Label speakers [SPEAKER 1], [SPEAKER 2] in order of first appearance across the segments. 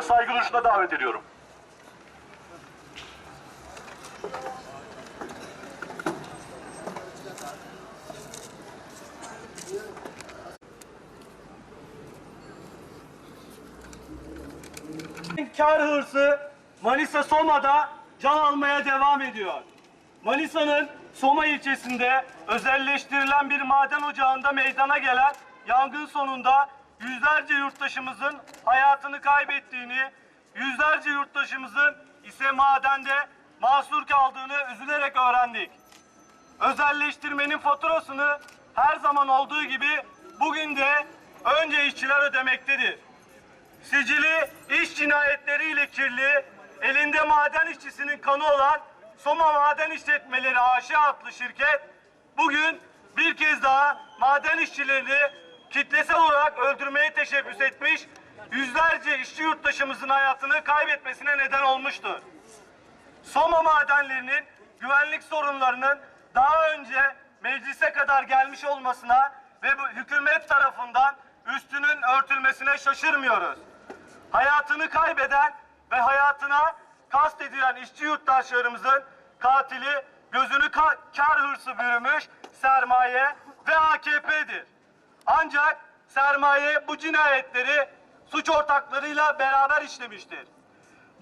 [SPEAKER 1] konuşmaya davet ediyorum.
[SPEAKER 2] Kar hırsı Manisa Soma'da can almaya devam ediyor. Manisa'nın Soma ilçesinde özelleştirilen bir maden ocağında meydana gelen yangın sonunda yüzlerce yurttaşımızın hayatını kaybettiğini, yüzlerce yurttaşımızın ise madende mahsur kaldığını üzülerek öğrendik. Özelleştirmenin faturasını her zaman olduğu gibi bugün de önce işçiler ödemektedir. Sicili iş cinayetleriyle kirli, elinde maden işçisinin kanı olan Soma Maden İşletmeleri AŞ adlı şirket bugün bir kez daha maden işçilerini kitlesel olarak öldürmeye teşebbüs etmiş, yüzlerce işçi yurttaşımızın hayatını kaybetmesine neden olmuştur. Soma madenlerinin güvenlik sorunlarının daha önce meclise kadar gelmiş olmasına ve bu hükümet tarafından üstünün örtülmesine şaşırmıyoruz. Hayatını kaybeden ve hayatına kastedilen işçi yurttaşlarımızın katili gözünü ka- kar hırsı bürümüş sermaye ve AKP'dir. Ancak sermaye bu cinayetleri suç ortaklarıyla beraber işlemiştir.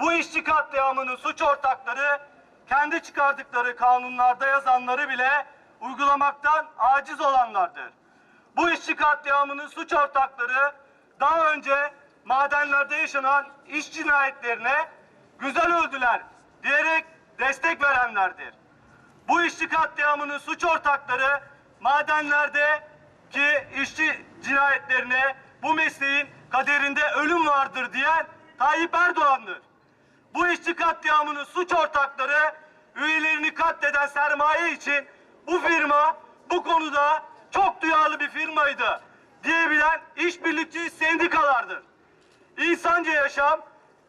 [SPEAKER 2] Bu işçi katliamının suç ortakları kendi çıkardıkları kanunlarda yazanları bile uygulamaktan aciz olanlardır. Bu işçi katliamının suç ortakları daha önce madenlerde yaşanan iş cinayetlerine güzel öldüler diyerek destek verenlerdir. Bu işçi katliamının suç ortakları madenlerde ki işçi cinayetlerine bu mesleğin kaderinde ölüm vardır diyen Tayyip Erdoğan'dır. Bu işçi katliamının suç ortakları üyelerini katleden sermaye için bu firma bu konuda çok duyarlı bir firmaydı diyebilen işbirlikçi sendikalardır. İnsanca yaşam,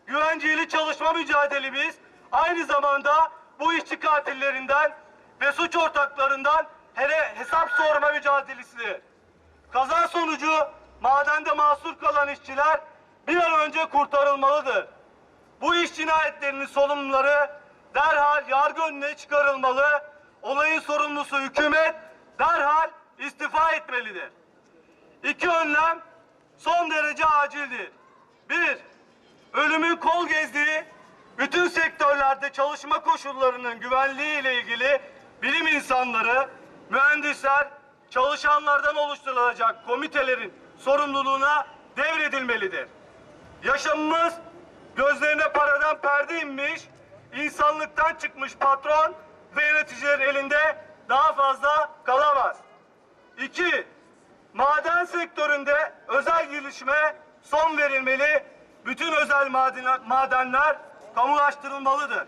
[SPEAKER 2] güvenceli çalışma mücadelemiz aynı zamanda bu işçi katillerinden ve suç ortaklarından hele hesap sorma mücadelesidir. Kaza sonucu madende mahsur kalan işçiler bir an önce kurtarılmalıdır. Bu iş cinayetlerinin sorumluları derhal yargı önüne çıkarılmalı. Olayın sorumlusu hükümet derhal istifa etmelidir. İki önlem son derece acildir. Bir, ölümün kol gezdiği bütün sektörlerde çalışma koşullarının güvenliği ile ilgili bilim insanları, mühendisler, çalışanlardan oluşturulacak komitelerin sorumluluğuna devredilmelidir. Yaşamımız gözlerine paradan perde inmiş, insanlıktan çıkmış patron ve yöneticilerin elinde daha fazla kalamaz. İki, maden sektöründe özel girişime son verilmeli, bütün özel maden- madenler kamulaştırılmalıdır.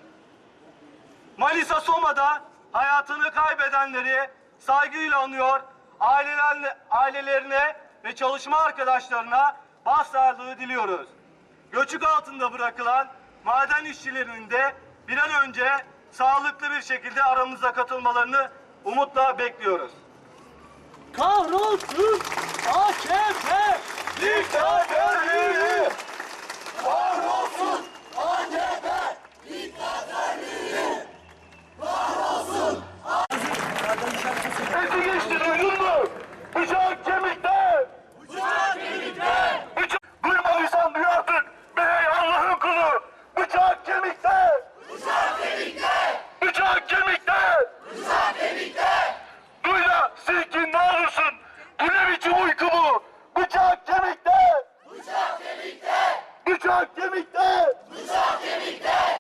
[SPEAKER 2] Manisa Soma'da hayatını kaybedenleri saygıyla anıyor, ailelerine, ailelerine ve çalışma arkadaşlarına başsağlığı diliyoruz. Göçük altında bırakılan maden işçilerinin de bir an önce sağlıklı bir şekilde aramıza katılmalarını umutla bekliyoruz. Kahrolsun AKP! Diktatör yürü! Bıçak kemikte! Bıçak kemikte!